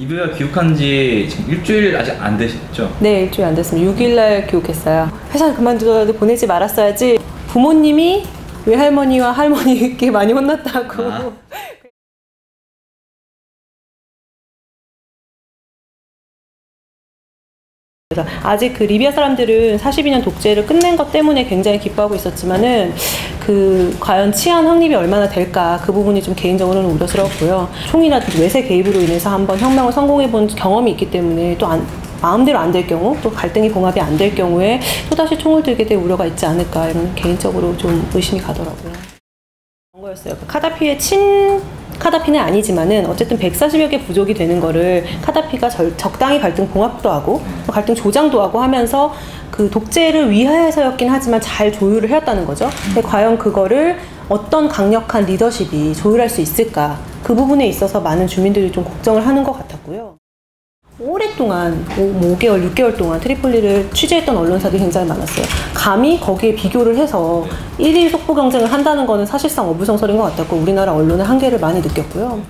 이브가 귀국한 지 지금 일주일 아직 안 되셨죠? 네, 일주일 안 됐습니다. 6일날 귀국했어요. 회사를 그만두더라도 보내지 말았어야지. 부모님이 외할머니와 할머니께 많이 혼났다고. 아. 그래서 아직 그 리비아 사람들은 42년 독재를 끝낸 것 때문에 굉장히 기뻐하고 있었지만은 그 과연 치안 확립이 얼마나 될까 그 부분이 좀 개인적으로는 우려스럽고요. 총이나 외세 개입으로 인해서 한번 혁명을 성공해 본 경험이 있기 때문에 또 안, 마음대로 안 될 경우 또 갈등이 봉합이 안 될 경우에 또다시 총을 들게 될 우려가 있지 않을까 이런 개인적으로 좀 의심이 가더라고요. 그런 거였어요. 그 카다피의 친 카다피는 아니지만은 어쨌든 140여 개 부족이 되는 거를 카다피가 절- 적당히 갈등 봉합도 하고 또 갈등 조장도 하고 하면서 그 독재를 위하여서였긴 하지만 잘 조율을 해왔다는 거죠. 근데 과연 그거를 어떤 강력한 리더십이 조율할 수 있을까? 그 부분에 있어서 많은 주민들이 좀 걱정을 하는 것 같았고요. 오랫동안, 오- 뭐 5개월, 6개월 동안 트리폴리를 취재했던 언론사들이 굉장히 많았어요. 감히 거기에 비교를 해서 1위 속보 경쟁을 한다는 거는 사실상 어부성설인 것 같았고, 우리나라 언론의 한계를 많이 느꼈고요.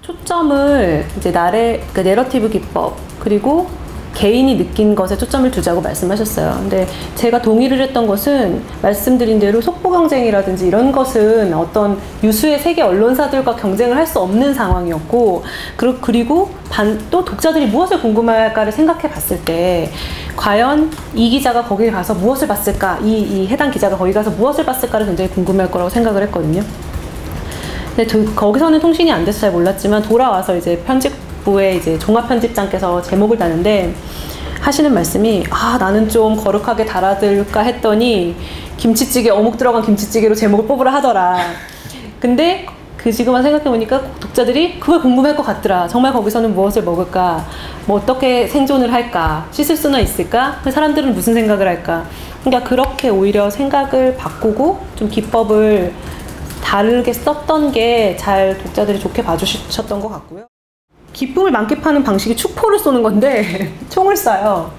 초점을 이제 나래, 그 내러티브 기법, 그리고 개인이 느낀 것에 초점을 두자고 말씀하셨어요. 근데 제가 동의를 했던 것은 말씀드린 대로 속보 경쟁이라든지 이런 것은 어떤 유수의 세계 언론사들과 경쟁을 할 수 없는 상황이었고, 그리고- 반, 또 독자들이 무엇을 궁금해할까를 생각해 봤을 때, 과연 이 기자가 거기 가서 무엇을 봤을까, 이, 이 해당 기자가 거기 가서 무엇을 봤을까를 굉장히 궁금해할 거라고 생각을 했거든요. 근데 도- 거기서는 통신이 안 돼서 잘 몰랐지만 돌아와서 이제 편집 부의 이제 종합 편집장께서 제목을 다는데 하시는 말씀이 아 나는 좀 거룩하게 달아들까 했더니 김치찌개 어묵 들어간 김치찌개로 제목을 뽑으라 하더라. 근데 그 지금만 생각해 보니까 독자들이 그걸 궁금할 것 같더라. 정말 거기서는 무엇을 먹을까? 뭐 어떻게 생존을 할까? 씻을 수는 있을까? 그 사람들은 무슨 생각을 할까? 그러니까 그렇게 오히려 생각을 바꾸고 좀 기법을 다르게 썼던 게 잘 독자들이 좋게 봐주셨던 것 같고요. 기쁨을 만끽하는 방식이 축포를 쏘는 건데 총을 쏴요.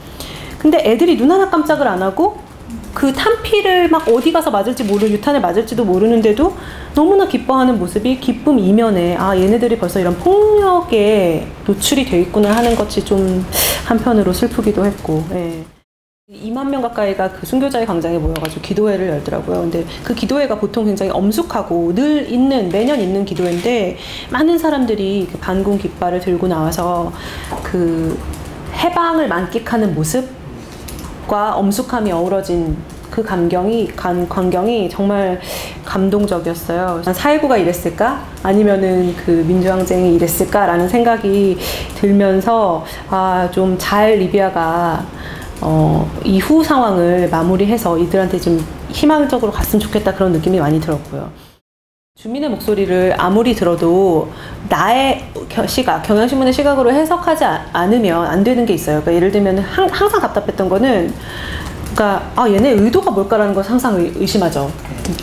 근데 애들이 눈 하나 깜짝을 안 하고 그 탄피를 막 어디 가서 맞을지 모르 유탄을 맞을지도 모르는데도 너무나 기뻐하는 모습이 기쁨 이면에 아 얘네들이 벌써 이런 폭력에 노출이 돼 있구나 하는 것이 좀 한편으로 슬프기도 했고 예. 2만 명 가까이가 그 순교자의 광장에 모여가지고 기도회를 열더라고요. 근데 그 기도회가 보통 굉장히 엄숙하고 늘 있는 매년 있는 기도회인데 많은 사람들이 그 반군 깃발을 들고 나와서 그 해방을 만끽하는 모습과 엄숙함이 어우러진 그 감경이 간 광경이 정말 감동적이었어요. 4.19가 이랬을까? 아니면은 그 민주항쟁이 이랬을까라는 생각이 들면서 아 좀 잘 리비아가 어, 이후 상황을 마무리해서 이들한테 좀 희망적으로 갔으면 좋겠다 그런 느낌이 많이 들었고요. 주민의 목소리를 아무리 들어도 나의 겨- 시각, 경향신문의 시각으로 해석하지 아- 않으면 안 되는 게 있어요. 그러니까 예를 들면 항, 항상 답답했던 거는 그러니까 아 얘네 의도가 뭘까라는 걸 항상 의- 의심하죠.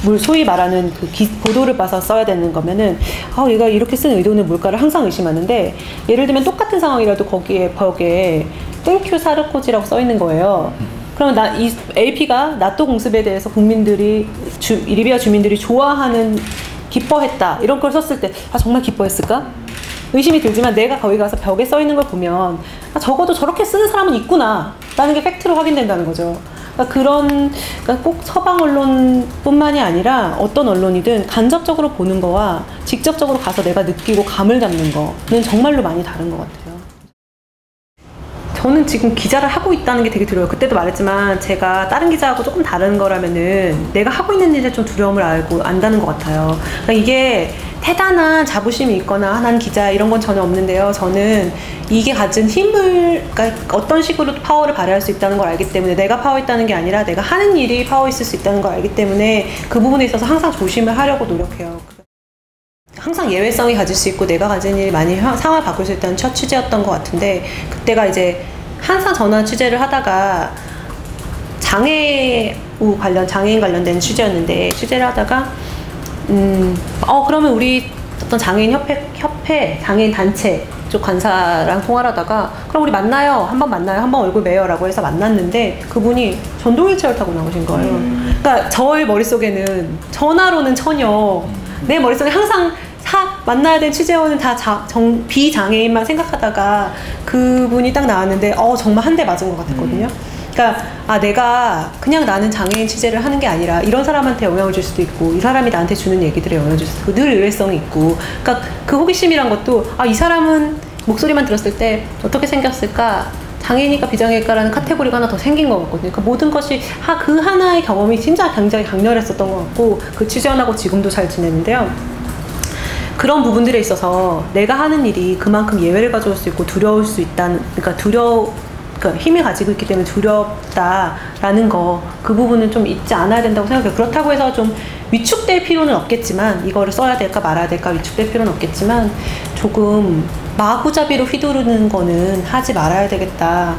물 소위 말하는 그 기- 보도를 봐서 써야 되는 거면은 아 얘가 이렇게 쓴 의도는 뭘까를 항상 의심하는데 예를 들면 똑같은 상황이라도 거기에 벽에 땡큐 사르코지라고 써 있는 거예요. 그러면 나이 LP가 나토 공습에 대해서 국민들이 주, 리비아 주민들이 좋아하는 기뻐했다 이런 걸 썼을 때 아 정말 기뻐했을까? 의심이 들지만 내가 거기 가서 벽에 써 있는 걸 보면 아, 적어도 저렇게 쓰는 사람은 있구나 라는 게 팩트로 확인된다는 거죠. 그러니까 그런 그러니까 꼭 서방 언론뿐만이 아니라 어떤 언론이든 간접적으로 보는 거와 직접적으로 가서 내가 느끼고 감을 잡는 거는 정말로 많이 다른 것 같아요. 저는 지금 기자를 하고 있다는 게 되게 두려워요. 그때도 말했지만 제가 다른 기자하고 조금 다른 거라면은 내가 하고 있는 일에 좀 두려움을 알고 안다는 것 같아요. 그러니까 이게 대단한 자부심이 있거나 아, 난 기자 이런 건 전혀 없는데요. 저는 이게 가진 힘을 그러니까 어떤 식으로 파워를 발휘할 수 있다는 걸 알기 때문에 내가 파워 있다는 게 아니라 내가 하는 일이 파워 있을 수 있다는 걸 알기 때문에 그 부분에 있어서 항상 조심을 하려고 노력해요. 항상 예외성이 가질 수 있고 내가 가진 일이 많이 화- 상황을 바꿀 수 있다는 첫 취재였던 것 같은데 그때가 이제 항상 전화 취재를 하다가 장애 우 관련 장애인 관련된 취재였는데 취재를 하다가 음어 그러면 우리 어떤 장애인 협회 협회 장애인 단체 쪽 관사랑 통화를 하다가 그럼 우리 만나요 한번 만나요 한번 얼굴 매요라고 해서 만났는데 그분이 전동 휠체어를 타고 나오신 거예요. 그러니까 저의 머릿속에는 전화로는 처녀 내 머릿속에 항상 사 만나야 된 취재원은 다 자, 정, 비장애인만 생각하다가 그분이 딱 나왔는데 어 정말 한 대 맞은 것 같았거든요. 그러니까 아 내가 그냥 나는 장애인 취재를 하는 게 아니라 이런 사람한테 영향을 줄 수도 있고 이 사람이 나한테 주는 얘기들에 영향을 줄 수도 있고 늘 의외성이 있고 그러니까 그 호기심이란 것도 아 이 사람은 목소리만 들었을 때 어떻게 생겼을까 장애인일까 비장애일까라는 카테고리가 하나 더 생긴 것 같거든요. 그러니까 모든 것이 하, 그 하나의 경험이 진짜 굉장히 강렬했었던 것 같고 그 취재원하고 지금도 잘 지내는데요. 그런 부분들에 있어서 내가 하는 일이 그만큼 예외를 가져올 수 있고 두려울 수 있다는 그러니까 두려 그러니까 힘이 가지고 있기 때문에 두렵다라는 거 그 부분은 좀 잊지 않아야 된다고 생각해요. 그렇다고 해서 좀 위축될 필요는 없겠지만 이거를 써야 될까 말아야 될까 위축될 필요는 없겠지만 조금 마구잡이로 휘두르는 거는 하지 말아야 되겠다.